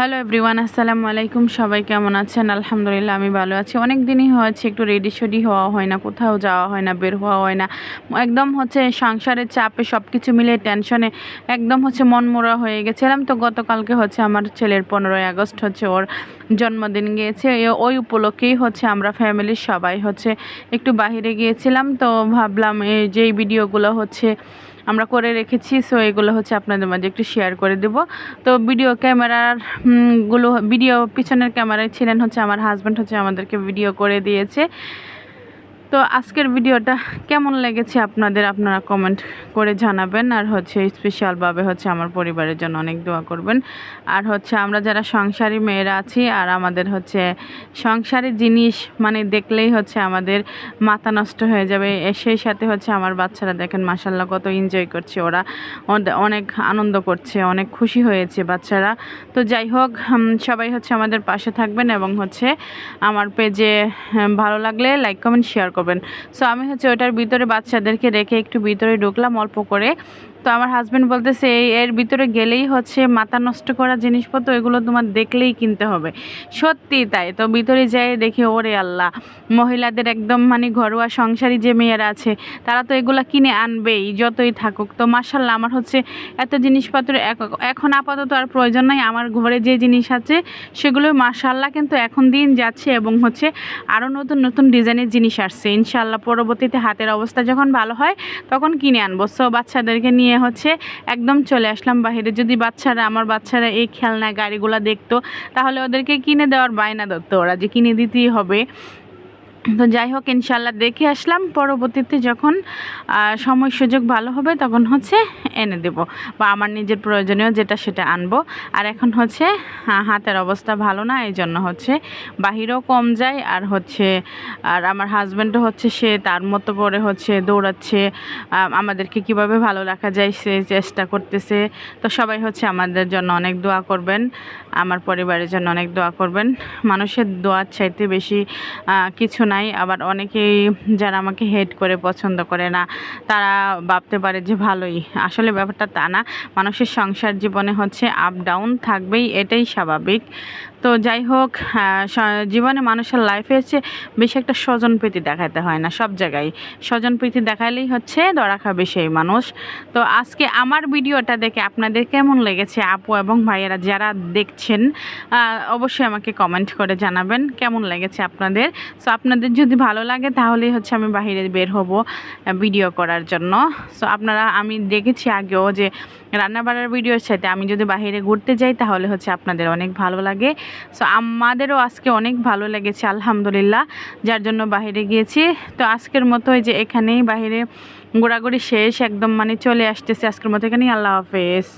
Hello everyone আসসালামু আলাইকুম। সবাই কেমন আছেন? আলহামদুলিল্লাহ, আমি ভালো আছি। অনেক দিনই হয়েছে, একটু রেডি শেডি হওয়া হয় না, কোথাও যাওয়া হয় না, বের হওয়া হয় না। একদম হচ্ছে সংসারের চাপে সব কিছু মিলে টেনশনে একদম হচ্ছে মনমোড়া হয়ে গেছিলাম। তো গতকালকে হচ্ছে আমার ছেলের পনেরোই আগস্ট হচ্ছে ওর জন্মদিন গিয়েছে। ওই উপলক্ষেই হচ্ছে আমরা ফ্যামিলির সবাই হচ্ছে একটু বাইরে গিয়েছিলাম। তো ভাবলাম, এই যেই ভিডিওগুলো হচ্ছে আমরা করে রেখেছি সো এগুলো হচ্ছে আপনাদের মাঝে একটু শেয়ার করে দেব। তো ভিডিও ক্যামেরারগুলো ভিডিও পিছনের ক্যামেরায় ছিলেন হচ্ছে আমার হাজব্যান্ড হচ্ছে আমাদেরকে ভিডিও করে দিয়েছে। তো আজকের ভিডিওটা কেমন লেগেছে আপনাদের? আপনারা কমেন্ট করে জানাবেন। আর হচ্ছে স্পেশালভাবে হচ্ছে আমার পরিবারের জন্য অনেক দোয়া করবেন। আর হচ্ছে আমরা যারা সংসারী মেয়েরা আছি আর আমাদের হচ্ছে সংসারের জিনিস মানে দেখলেই হচ্ছে আমাদের মাথা নষ্ট হয়ে যাবে। সেই সাথে হচ্ছে আমার বাচ্চারা দেখেন মাসাল্লাহ কত এনজয় করছে। ওরা অনেক আনন্দ করছে, অনেক খুশি হয়েছে বাচ্চারা। তো যাই হোক সবাই হচ্ছে আমাদের পাশে থাকবেন এবং হচ্ছে আমার পেজে ভালো লাগলে লাইক কমেন্ট শেয়ার করবেন। সো আমি হচ্ছে ওটার ভিতরে বাচ্চাদেরকে রেখে একটু ভিতরে ঢুকলাম অল্প করে। তো আমার হাজব্যান্ড বলতেছে এর ভিতরে গেলেই হচ্ছে মাথা নষ্ট করা জিনিসপত্র, এগুলো তোমার দেখলেই কিনতে হবে। সত্যি তাই, তো ভিতরে যাই দেখি, ওরে আল্লাহ, মহিলাদের একদম মানে ঘরোয়া সংসারী যে মেয়েরা আছে, তারা তো এগুলো কিনে আনবেই, যতই থাকুক। তো মার্শাল্লাহ আমার হচ্ছে এত জিনিসপত্র এখন আপাতত আর প্রয়োজন নাই, আমার ঘরে যে জিনিস আছে সেগুলো মার্শাল্লাহ কিন্তু এখন দিন যাচ্ছে এবং হচ্ছে আরও নতুন নতুন ডিজাইনের জিনিস আসছে। ইনশাল্লাহ পরবর্তীতে হাতের অবস্থা যখন ভালো হয়, তখন কিনে আনব। সো বাচ্চাদেরকে নিয়ে হচ্ছে একদম চলে আসলাম বাহিরে। যদি বাচ্চারা, আমার বাচ্চারা এই খেলনা, গাড়িগুলো দেখতো, তাহলে ওদেরকে কিনে দেওয়ার বায়না ধরতো ওরা যে কিনে দিতেই হবে। তো যাই হোক ইনশাল্লাহ দেখে আসলাম। পরবর্তীতে যখন সময় সুযোগ ভালো হবে, তখন হচ্ছে এনে দেব বা আমার নিজের প্রয়োজনীয় যেটা সেটা আনব। আর এখন হচ্ছে হাতের অবস্থা ভালো না এই জন্য হচ্ছে বাহিরেও কম যায় আর হচ্ছে, আর আমার হাজব্যান্ডও হচ্ছে সে তার মতো করে হচ্ছে দৌড়াচ্ছে আমাদেরকে কীভাবে ভালো রাখা যায় সে চেষ্টা করতেছে। তো সবাই হচ্ছে আমাদের জন্য অনেক দোয়া করবেন, আমার পরিবারের জন্য অনেক দোয়া করবেন। মানুষের দোয়ার চাইতে বেশি কিছু নাই। আবার অনেকেই যারা আমাকে হেড করে, পছন্দ করে না, তারা ভাবতে পারে যে ভালোই। আসলে ব্যাপারটা তা না। মানুষের সংসার জীবনে হচ্ছে আপ ডাউন থাকবেই এটাই স্বাভাবিক। তো যাই হোক জীবনে মানুষের লাইফে হচ্ছে বেশি একটা স্বজন প্রীতি দেখাতে হয় না সব জায়গায়। স্বজন প্রীতি দেখালেই হচ্ছে দরা খাবে সেই মানুষ। তো আজকে আমার ভিডিওটা দেখে আপনাদের কেমন লেগেছে আপু এবং ভাইয়েরা যারা দেখছেন অবশ্যই আমাকে কমেন্ট করে জানাবেন কেমন লেগেছে আপনাদের। সো আপনাদের যদি ভালো লাগে তাহলেই হচ্ছে আমি বাইরে বের হব ভিডিও করার জন্য। সো আপনারা, আমি দেখেছি আগেও যে রান্নাবাড়ার ভিডিওর সাথে আমি যদি বাইরে ঘুরতে যাই তাহলে হচ্ছে আপনাদের অনেক ভালো লাগে। সো আমাদেরও আজকে অনেক ভালো লেগেছে, আলহামদুলিল্লাহ, যার জন্য বাহিরে গিয়েছি। তো আজকের মতো ওই যে এখানেই বাহিরে ঘোরাঘুরি শেষ, একদম মানে চলে আসতেছে আজকের মতো এখানেই। আল্লাহ হাফেজ।